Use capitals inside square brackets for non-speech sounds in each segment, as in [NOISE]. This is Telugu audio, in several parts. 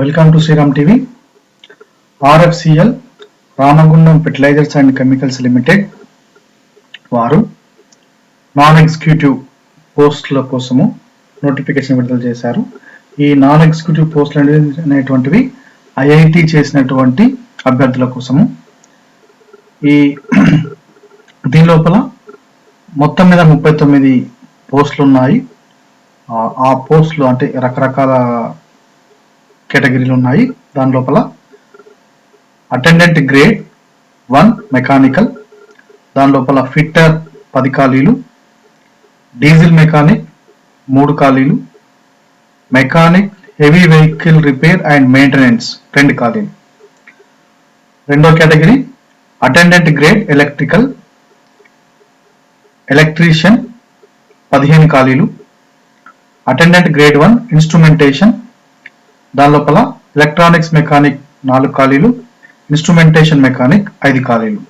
Welcome to Shriram TV RFCL Ramagundam fertilizers and chemicals limited వారు నాన్ ఎగ్జిక్యూటివ్ పోస్టుల కోసము నోటిఫికేషన్ విడుదల చేశారు. ఈ నాన్ ఎగ్జిక్యూటివ్ పోస్టులు అనేది అనేటువంటివి ఐఐటి చేసినటువంటి అభ్యర్థుల కోసము. ఈ [CLEARS THROAT] దీని లోపల మొత్తం మీద ముప్పై తొమ్మిది పోస్టులు ఉన్నాయి. ఆ పోస్టులు అంటే రకరకాల కేటగిరీలు ఉన్నాయి. దాని లోపల అటెండెంట్ గ్రేడ్ వన్ మెకానికల్ దాని లోపల ఫిట్టర్ పది ఖాళీలు డీజిల్ మెకానిక్ మూడు ఖాళీలు mechanic heavy vehicle repair and maintenance రెండు ఖాళీలు. రెండో category attendant grade electrical electrician పదిహేను ఖాళీలు అటెండెంట్ గ్రేడ్ వన్ ఇన్స్ట్రుమెంటేషన్ దాని లోపల ఎలక్ట్రానిక్స్ మెకానిక్ నాలుగు ఖాళీలు ఇన్స్ట్రుమెంటేషన్ మెకానిక్ ఐదు ఖాళీలు.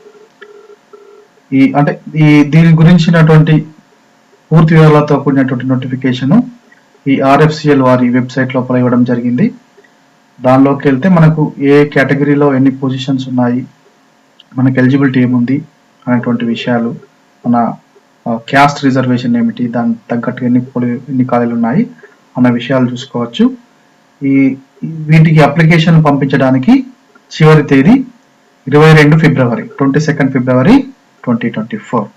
ఈ అంటే ఈ దీని గురించినటువంటి పూర్తి వివరాలతో కూడినటువంటి నోటిఫికేషన్ ఈ ఆర్ఎఫ్సిఎల్ వారి వెబ్సైట్ లోపల ఇవ్వడం జరిగింది. దానిలోకి వెళ్తే మనకు ఏ కేటగిరీలో ఎన్ని పొజిషన్స్ ఉన్నాయి మనకు ఎలిజిబిలిటీ ఏముంది అనేటువంటి విషయాలు మన క్యాస్ట్ రిజర్వేషన్ ఏమిటి దానికి తగ్గట్టు ఎన్ని పోలి ఎన్ని ఖాళీలు ఉన్నాయి అన్న విషయాలు చూసుకోవచ్చు. ఈ వీటికి అప్లికేషన్ పంపించడానికి చివరి తేదీ ఇరవై రెండు ఫిబ్రవరి twenty second February twenty twenty four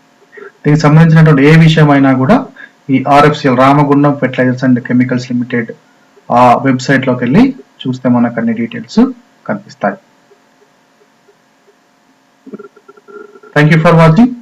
దీనికి సంబంధించినటువంటి ఏ విషయం అయినా కూడా ఈ RFCL Ramagundam fertilizers and chemicals limited ఆ వెబ్సైట్లోకి వెళ్ళి చూస్తే మనకు అన్ని డీటెయిల్స్ కనిపిస్తాయి. Thank you for watching